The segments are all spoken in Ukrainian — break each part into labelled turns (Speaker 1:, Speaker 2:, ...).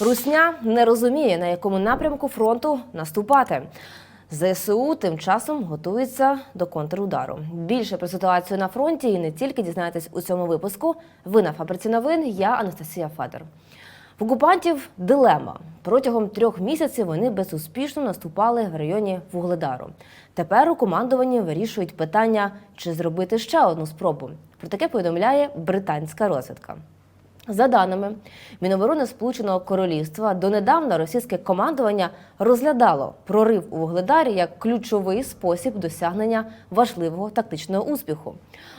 Speaker 1: Русня не розуміє, на якому напрямку фронту наступати. ЗСУ тим часом готується до контрудару. Більше про ситуацію на фронті і не тільки дізнаєтесь у цьому випуску. Ви на фабриці новин. Я Анастасія Федор. В окупантів дилема. Протягом трьох місяців вони безуспішно наступали в районі Вугледару. Тепер у командуванні вирішують питання, чи зробити ще одну спробу. Про таке повідомляє британська розвідка. За даними Міноборони Сполученого Королівства, донедавна російське командування розглядало прорив у Вугледарі як ключовий спосіб досягнення важливого тактичного успіху.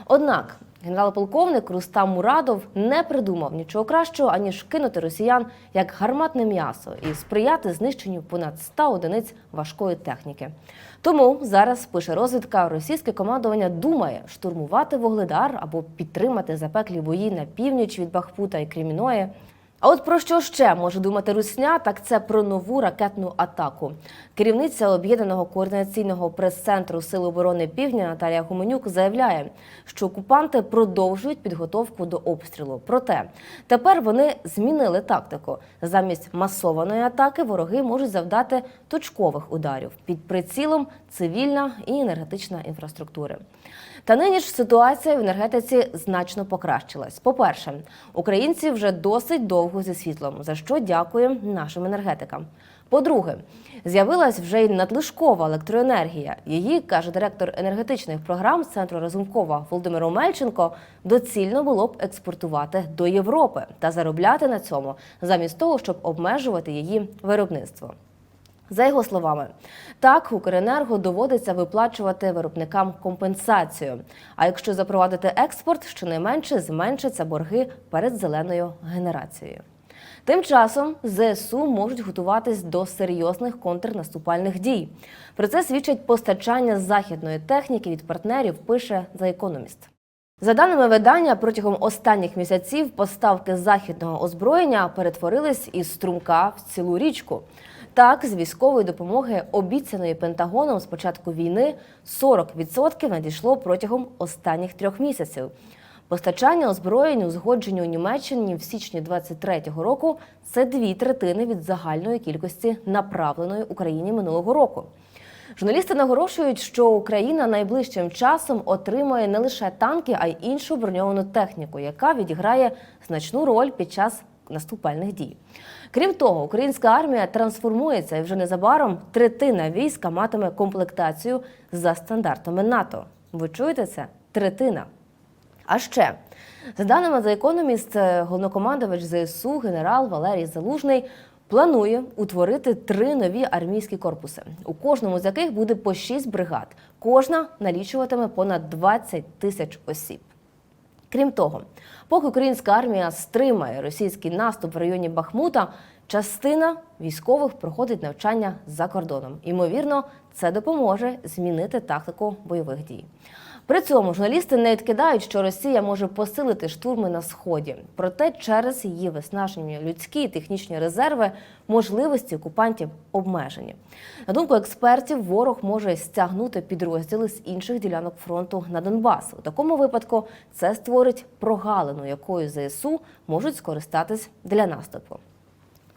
Speaker 1: Однак генерал-полковник Рустам Мурадов не придумав нічого кращого, аніж кинути росіян як гарматне м'ясо і сприяти знищенню понад 100 одиниць важкої техніки. Тому зараз пише розвідка, російське командування думає штурмувати Вугледар або підтримати запеклі бої на північ від Бахпута і Креміної. А от про що ще може думати Русня? Так це про нову ракетну атаку. Керівниця об'єднаного координаційного прес-центру Сил оборони Півдня Наталія Гуменюк заявляє, що окупанти продовжують підготовку до обстрілу. Проте тепер вони змінили тактику. Замість масованої атаки вороги можуть завдати точкових ударів під прицілом цивільна і енергетична інфраструктури. Та нині ж ситуація в енергетиці значно покращилась. По-перше, українці вже досить довго зі світлом, за що дякує нашим енергетикам. По-друге, з'явилась вже й надлишкова електроенергія. Її каже директор енергетичних програм центру Разумкова Володимир Омельченко. Доцільно було б експортувати до Європи та заробляти на цьому, замість того, щоб обмежувати її виробництво. За його словами, так Укренерго доводиться виплачувати виробникам компенсацію. А якщо запровадити експорт, щонайменше зменшаться борги перед зеленою генерацією. Тим часом ЗСУ можуть готуватись до серйозних контрнаступальних дій. Про це свідчить постачання західної техніки від партнерів. Пише за економіст. За даними видання, протягом останніх місяців поставки західного озброєння перетворились із струмка в цілу річку. Так, з військової допомоги, обіцяної Пентагоном з початку війни, 40% надійшло протягом останніх трьох місяців. Постачання озброєнь узгоджені у Німеччині в січні 23-го року це дві третини від загальної кількості направленої Україні минулого року. Журналісти наголошують, що Україна найближчим часом отримає не лише танки, а й іншу броньовану техніку, яка відіграє значну роль під час наступальних дій. Крім того, українська армія трансформується і вже незабаром третина війська матиме комплектацію за стандартами НАТО. Ви чуєте це? Третина. А ще за даними за економіст, головнокомандувач ЗСУ генерал Валерій Залужний планує утворити три нові армійські корпуси, у кожному з яких буде по шість бригад. Кожна налічуватиме понад 20 тисяч осіб. Крім того, поки українська армія стримає російський наступ в районі Бахмута, частина військових проходить навчання за кордоном. Ймовірно, це допоможе змінити тактику бойових дій. При цьому журналісти не відкидають, що Росія може посилити штурми на сході. Проте через її виснажені людські і технічні резерви можливості окупантів обмежені. На думку експертів, ворог може стягнути підрозділи з інших ділянок фронту на Донбас. У такому випадку це створить прогалину, якою ЗСУ можуть скористатись для наступу.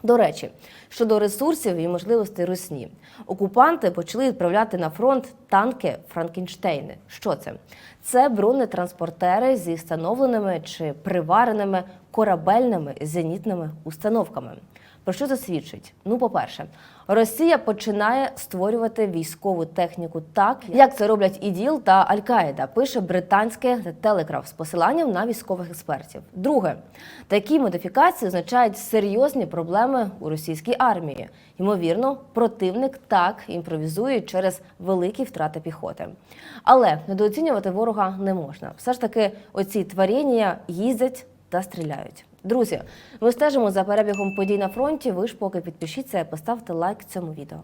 Speaker 1: До речі, щодо ресурсів і можливостей Русні, окупанти почали відправляти на фронт танки Франкенштейни. Що це? Це бронетранспортери зі встановленими чи привареними корабельними зенітними установками. Про що це свідчить? Ну, по-перше, Росія починає створювати військову техніку так, як це роблять іділ та Аль-Каїда, пише британське Telegraph з посиланням на військових експертів. Друге, такі модифікації означають серйозні проблеми у російській армії. Ймовірно, противник так імпровізує через великі втрати піхоти. Але недооцінювати ворога не можна. Все ж таки, оці творіння їздять та стріляють. Друзі, ми стежимо за перебігом подій на фронті. Ви ж поки підпишіться поставте лайк цьому відео.